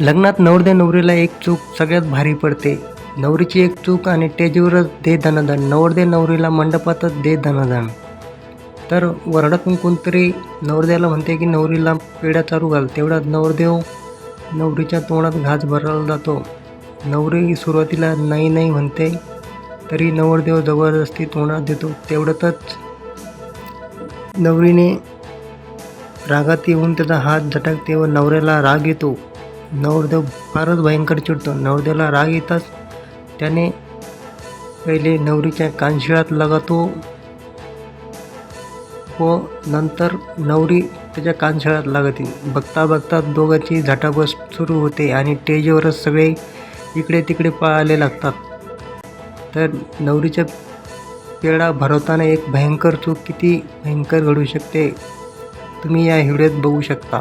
लग्नात नवरदेव नवरीला एक चूक सगळ्यात भारी पडते. नवरीची एक चूक आणि टेजीवरच दे धनधन. नवरदे नवरीला मंडपातच दे धनधन. तर वरडातून कोणतरी नवरदेवाला म्हणते की नवरीला पेढ्या चालू घाल. तेवढ्यात नवरदेव नवरीच्या तोंडात घास भरला जातो. नवरी सुरुवातीला नाही नाही म्हणते तरी नवरदेव जबरदस्ती तोंडात देतो. तेवढ्यातच नवरीने रागात येऊन त्याचा हात झटकते व नवऱ्याला राग येतो. नवरदेव फारच भयंकर चिडतो. नवरदेवाला राग येताच त्याने पहिले नवरीच्या कानशिळात लगातो व नंतर नवरी त्याच्या कानशिळात लागते. बघता बघता दोघांची झटाबस सुरू होते आणि स्टेजवरच सगळे इकडे तिकडे पळाले लागतात. तर नवरीच्या पेढा भरवताना एक भयंकर चूक किती भयंकर घडू शकते तुम्ही या व्हिडिओत बघू शकता.